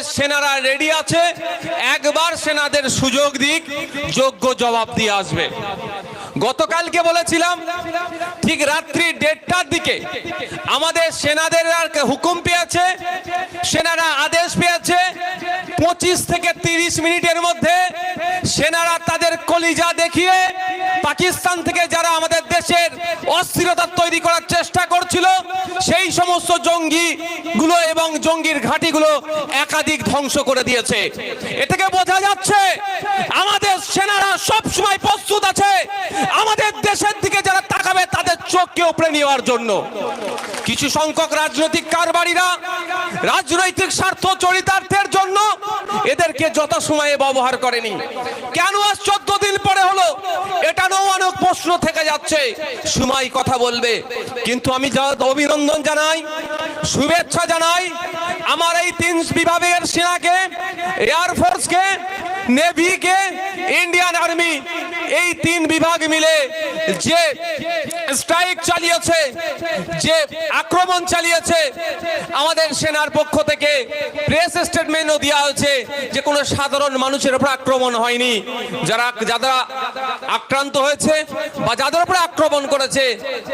আমাদের সেনারা রেডি আছে। একবার সেনাদের সুযোগ দিক, যোগ্য জবাব দিয়ে আসবে। গতকালকে বলেছিলাম, ঠিক রাত্রি দেড়টার দিকে আমাদের সেনাদের আর হুকুম পেয়েছে, সেনারা আদেশ পেয়েছে, পঁচিশ থেকে তিরিশ মিনিটের মধ্যে সেনারা তাদের কলিজা দেখিয়ে পাকিস্তান থেকে যারা আমাদের দেশের অস্থিরতা তৈরি করার চেষ্টা করছিল, সেই সমস্ত জঙ্গি গুলো এবং জঙ্গির ঘাঁটিগুলো একাধিক ধ্বংস করে দিয়েছে। এ থেকে বোঝা যাচ্ছে, আমাদের সেনারা সব সময় প্রস্তুত আছে। আমাদের দেশের দিকে যারা তাকাবে, তাদের চোখকে উপড়ে নেওয়ার জন্য। কিছু সংখ্যক রাজনৈতিক কারবারিরা রাজনৈতিক স্বার্থ চরিতার্থের জন্য এদেরকে যথাসময়ে ব্যবহার করেনি। কেন আজ চোদ্দ দিন পরে হলো? এটা প্রশ্ন থেকে যাচ্ছে সময় কথা বলবে। কিন্তু আমি অভিনন্দন জানাই, শুভেচ্ছা জানাই আমার এই তিন বিভাগের সেনাকে এয়ারফোর্সকে নেভিকে ইন্ডিয়ান আর্মি এই তিন বিভাগ মিলে যে স্ট্রাইক চালিয়েছে, যে আক্রমণ চালিয়েছে, আমাদের সেনার পক্ষ থেকে প্রেস স্টেটমেন্টও দেওয়া হয়েছে। সাধারণ মানুষের উপর আক্রমণ হয়নি। যারা যারা আক্রান্ত হয়েছে বা যাদের উপর আক্রমণ করেছে,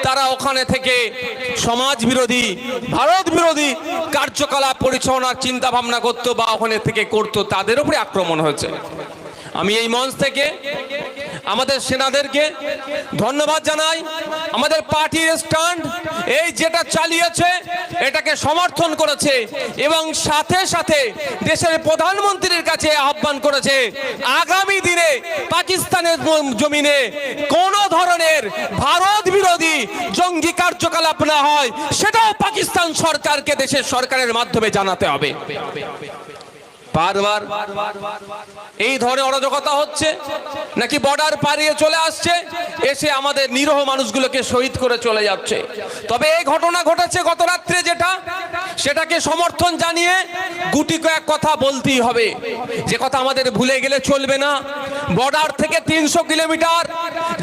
তারা ওখানে থেকে সমাজ বিরোধী, ভারত বিরোধী কার্যকলাপ পরিচালনার চিন্তা ভাবনা করতো বা ওখানে থেকে করতো, তাদের উপরে আক্রমণ হয়েছে। আমি এই মঞ্চ থেকে আমাদের সেনাদেরকে ধন্যবাদ জানাই। আমাদের পার্টির স্ট্যান্ড এই যেটা চালিয়েছে, এটাকে সমর্থন করেছে এবং সাথে সাথে দেশের প্রধানমন্ত্রীর কাছে আহ্বান করেছে, আগামী দিনে পাকিস্তানের জমিনে কোন ধরনের ভারত বিরোধী জঙ্গি কার্যকলাপ না হয়, সেটাও পাকিস্তান সরকারকে দেশের সরকারের মাধ্যমে জানাতে হবে। বারবার। এই ধরনের অরাজকতা হচ্ছে, নাকি বর্ডার পাড়িয়ে চলে আসছে, এসে আমাদের নিরহ মানুষগুলোকে শহীদ করে চলে যাচ্ছে। তবে এই ঘটনা ঘটেছে গত রাত্রে যেটা, সেটাকে সমর্থন জানিয়ে গুটি কয়েক কথা বলতেই হবে। যে কথা আমাদের ভুলে গেলে চলবে না। বর্ডার থেকে তিনশো কিলোমিটার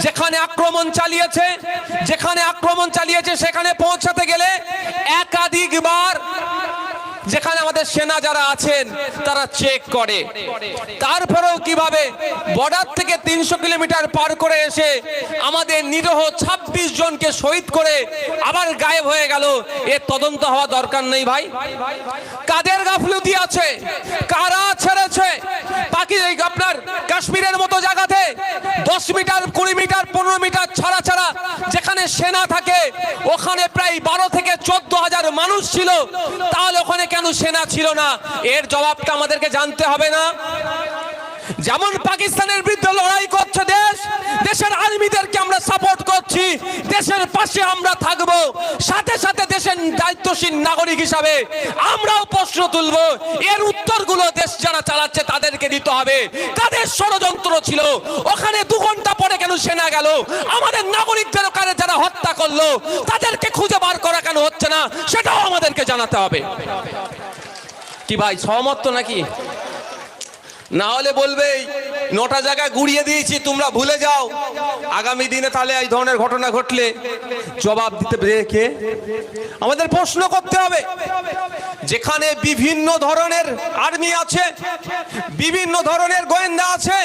যেখানে আক্রমণ চালিয়েছে, যেখানে আক্রমণ চালিয়েছে, সেখানে পৌঁছাতে গেলে একাধিকবার যেখানে আমাদের সেনা যারা আছেন, তারা চেক করে। তারপরেও কীভাবে বর্ডার থেকে তিনশো কিলোমিটার পার করে এসে আমাদের নিরহ ২৬ জনকে শহীদ করে আবার গায়েব হয়ে গেল, এর তদন্ত হওয়া দরকার নেই ভাই। কাদের গাফলতি আছে? কারা ছেড়েছে? বাকি আপনার কাশ্মীরের মতো জায়গাতে দশ মিটার, কুড়ি মিটার, পনেরো মিটার ছাড়া ছাড়া যেখানে সেনা থাকে, ওখানে প্রায় বারো থেকে মানুষ ছিল, তাহলে ওখানে কেন সেনা ছিল না? এর জবাবটা আমাদেরকে জানতে হবে না। যেমন পাকিস্তানের বিরুদ্ধে লড়াই করছে দেশ, দেশের আর্মিদেরকে আমরা সাপোর্ট করছি, দেশের পাশে আমরা থাকব, সাথে সাথে দেশের দায়িত্বশীল নাগরিক হিসাবে আমরাও প্রশ্ন তুলব, এর উত্তরগুলো দেশ যারা চালাচ্ছে তাদেরকে দিতে হবে। তাদের ষড়যন্ত্র ছিল, ওখানে দু ঘণ্টা কেন সেনা গেল, আমাদের নাগরিকদের কারে যারা হত্যা করল, তাদেরকে খুঁজে বার করা কেন হচ্ছে না, সেটাও আমাদেরকে জানাতে হবে। কি ভাই, সহমত নাকি? না হলে বলবে নটা জায়গায় গুড়িয়ে দিয়েছি, তোমরা ভুলে যাও। আগামী দিনে তাহলে এই ধরনের ঘটনা ঘটলে জবাব দিতে রেখে আমাদের প্রশ্ন করতে হবে, যেখানে বিভিন্ন ধরনের আর্মি আছে, বিভিন্ন ধরনের গোয়েন্দা আছে,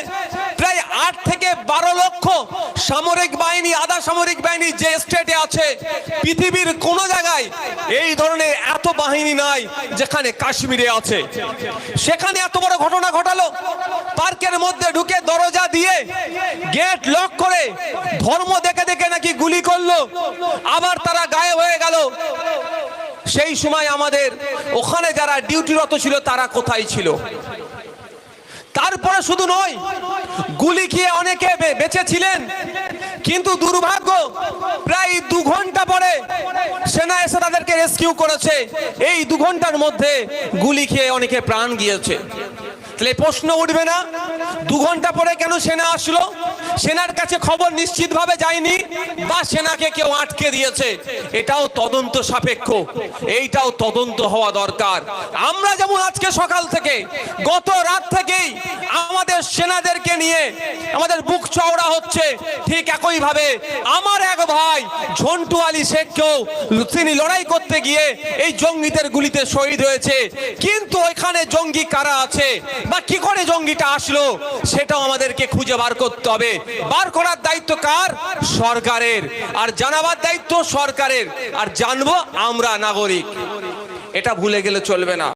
প্রায় আট থেকে বারো লক্ষ সামরিক বাহিনী, আধা সামরিক বাহিনী যে স্টেটে আছে, পৃথিবীর কোনো জায়গায় এই ধরনের এত বাহিনী নাই যেখানে কাশ্মীরে আছে। সেখানে এত বড় ঘটনা ঘটালো, পার্কের মধ্যে ঢুকে দরজা দিয়ে গেট লক করে ধর্ম দেখে দেখে নাকি গুলি করল, আবার তারা গায়ে হয়ে গেল। সেই সময় আমাদের ওখানে যারা ডিউটিরত ছিল তারা কোথায় ছিল? তারপরে শুধু নয়, গুলি খেয়ে অনেকে বেঁচে ছিলেন কিন্তু দুর্ভাগ্য, প্রায় দু ঘণ্টা পরে সেনা এসে তাদেরকে রেস্কিউ করেছে। এই দু ঘণ্টার মধ্যে গুলি খেয়ে অনেকে প্রাণ গিয়েছে। তাহলে প্রশ্ন উঠবে না। দু ঘণ্টা পরে কেন সেনা আসলো? সেনার কাছে খবর নিশ্চিতভাবে যায়নি বা সেনাকে কেউ আটকে দিয়েছে। এটাও তদন্ত সাপেক্ষ। এইটাও তদন্ত হওয়া দরকার। আমরা যেমন আজকে সকাল থেকে, গত রাত থেকেই আমাদের সেনাদেরকে নিয়ে আমাদের বুক চওড়া হচ্ছে, ঠিক একই ভাবে আমার এক ভাই ঝন্টু আলী শেখকেও তিনি লড়াই করতে গিয়ে এই জঙ্গিদের গুলিতে শহীদ হয়েছে। কিন্তু ওইখানে জঙ্গি কারা আছে? বা কি করে জঙ্গিটা আসলো, সেটাও আমাদেরকে খুঁজে বার করতে হবে। বার করার দায়িত্ব কার? সরকারের। আর জানাবার দায়িত্ব সরকারের। আর জানব আমরা নাগরিক। এটা ভুলে গেলে চলবে না।